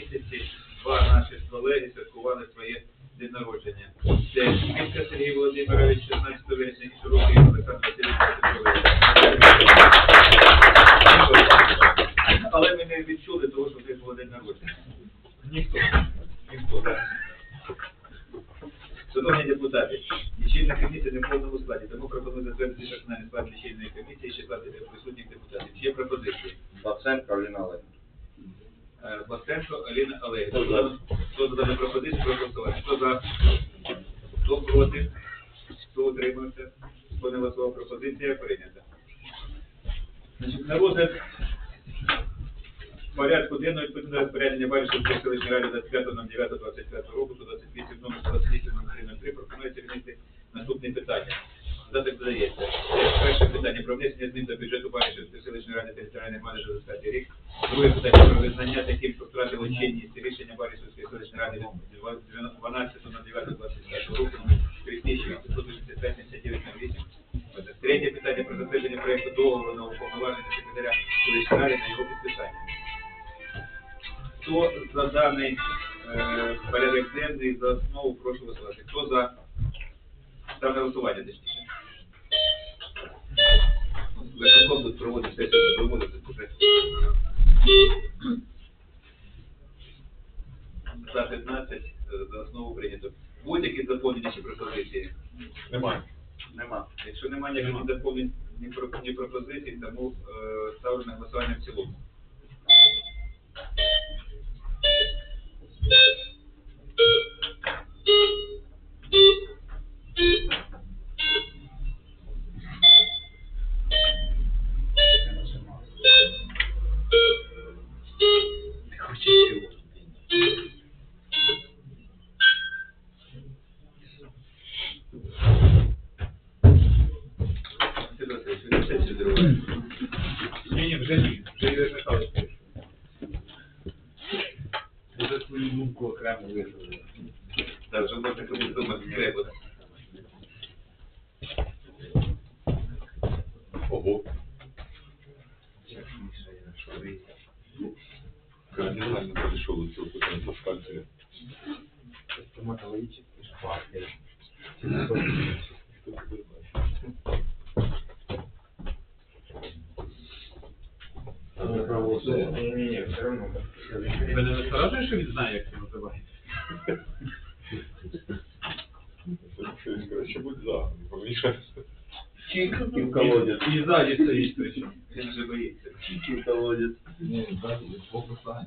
місяці два наші колеги святкували своє день народження. Це Кілька Сергій Володимирович, 16 вересня, і Широкий Олександр Васильович. Петрович. Але ми не відчули того, що це було день народження. Ніхто. Ніхто, так. Шановні депутати, лічильна комісія не в повному складі, тому пропоную затвердити персональний склад лічильної комісії з числа присутніх депутатів. Є пропозиції? Баценко Аліна Олегівна. Е, Бахтенко Аліна Олегівна. Хто за? Дану пропозицію про голосування? Хто за? Хто проти? Хто утримався? Хто не голосував? Пропозиція прийнята. Значить, на розгляд порядку денного відповідно розпорядження Баришівської селищної ради 25.09.25 року, 128 номер 28 номер 3 пропонується внести наступні питання. Датик додається. Перше питання про внесення змін до бюджету Баришівської селищної ради територіальної громади за 20 рік. Друге питання про визнання таким, що втратило чинність рішення Баришівської селищної ради від 12.09.25 року номер 3885 79 Третє питання про затвердження проєкту договору на уповноваження секретаря селищної ради на його підписання. Хто за даний е, порядок денний за основу прошу голосувати? Хто за? Ставте на голосування точніше. Виконком тут проводить сесію, проводить вже. За 15 е, за основу прийнято. Будь-які доповнення чи пропозиції? Немає. Нема. Якщо немає ніяких доповнень, ні пропозицій, тому е, ставлю на голосування в цілому. Кардинально перейшов до цього питання по шкальцеві. Стоматологічний шпатель. Ні, ні, ні, все одно. Ви не насторожує, що він знає, як це називається? Щось краще будь за, помішай. Чик і в колодязь. І ззаді стоїть причому. Він вже боїться. Чик і в колодязь. Ні, ззаді, збоку стане.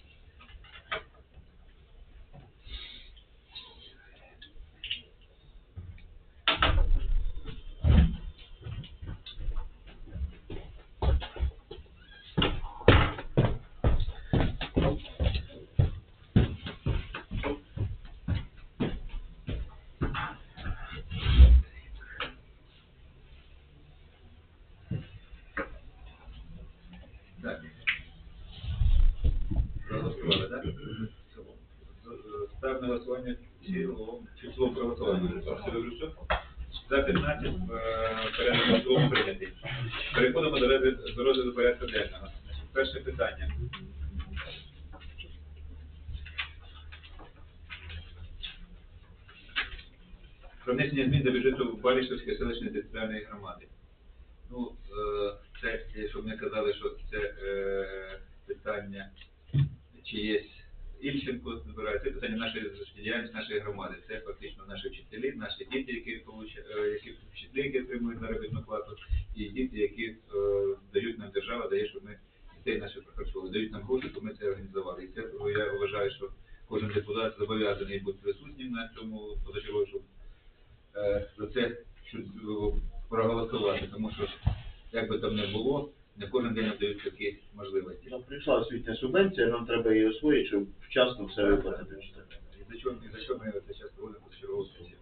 добре, все? За 15 е, порядок в прийнятий. Переходимо до розгляду, порядку денного. Перше питання. Про внесення змін до бюджету Баришівської селищної територіальної громади. Ну, е, це, щоб не казали, що це е, питання, чи є Ільченко це питання нашої діяльності нашої громади. Це фактично наші вчителі, наші діти, які получають, вчителі, які отримують заробітну плату, і діти, які е, дають нам держава, дає, щоб ми дітей наших прохарчували, дають нам гроші, щоб ми це організували. І це я вважаю, що кожен депутат зобов'язаний бути присутнім на цьому позачерговому, щоб е, за це е, проголосувати, тому що як би там не було, не кожен день надають такі можливості. Нам прийшла освітня субвенція, нам треба її освоїти, щоб вчасно все виплатити. І за що, і за що ми це зараз проводимо позачергову сесію.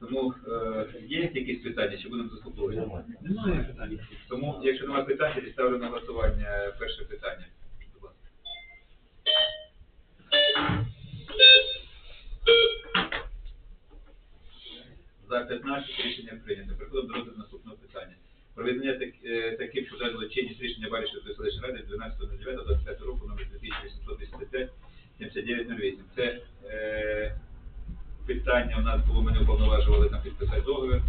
Тому е, є якісь питання, чи будемо заслуховувати? Немає питань. Тому, якщо немає питань, тоді ставлю на голосування перше питання. Будь ласка. За 15 рішення прийнято. Переходимо до розгляду наступного питання. Про відмінення визнання так, е, що втратило чинність рішення Баришівської селищної ради 12.09.25 року номер 2885 7908. Це е, питання у нас було, мене уповноважували на підписати договір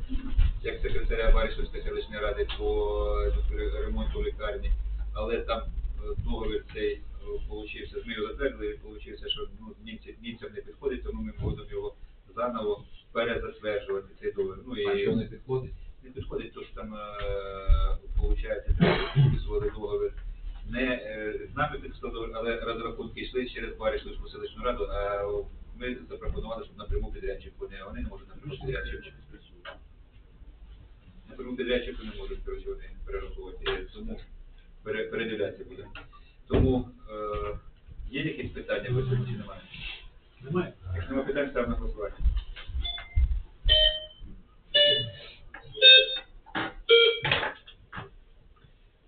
як секретаря Баришівської селищної ради по е, ремонту лікарні, але там е, договір цей получився, ми його затвердили, і получився, що ну, німці, німцям не підходить, тому ми будемо його заново перезатверджувати цей договір. Ну, і А що не підходить? Не підходить, то що там виходить, підписували договір. Не е, з нами договір, але розрахунки йшли через Баришівську селищну раду, а ми запропонували, щоб напряму підрядчик вони, вони не можуть напряму підрядчик. Напряму підрядчику не можуть, коротше, вони перераховувати, е, тому пере, передивлятися буде. Тому е, є якісь питання цьому чи? Немає. Немає питань, ставимо на голосування.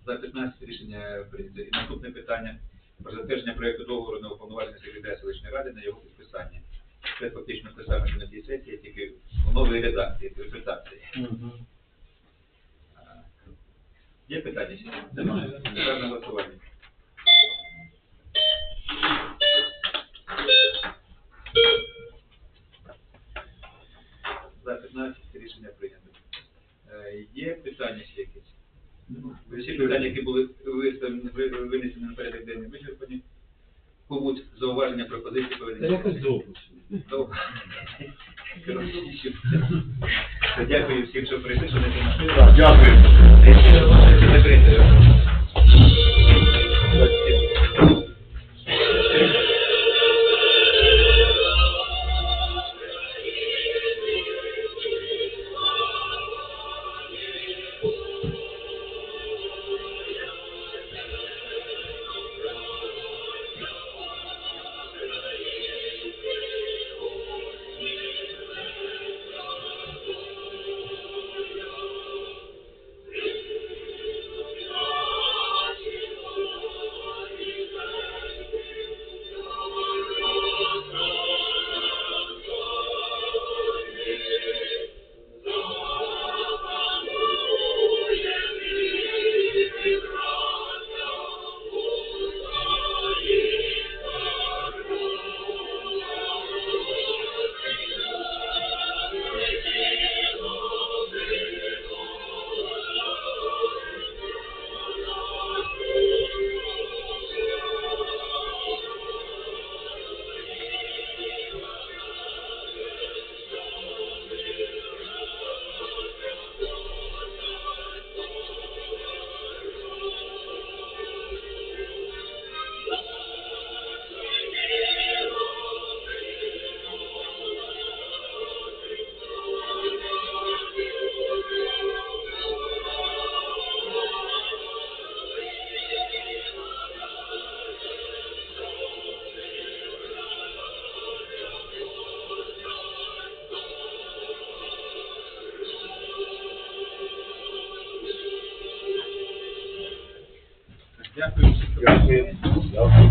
За 15 рішення прийнято. І наступне питання про затвердження проєкту договору на уповноваження секретаря селищної ради на його підписання. Це фактично те саме, що на цій сесії, тільки в новій редакції, інтерпретації. А, Є питання? Немає. Ставимо на голосування. За 15 рішення прийнято. Е, Є питання ще якісь? Всі питання, які були виставлені, ви- винесені на порядок денний вичерпані. Комусь зауваження, пропозиції повинні. якось довго. Добре. Коротше. Дякую всім, що прийшли, що не. Дякую. Дякую всім. що прийшли. Дякую. Дякую. Дякую.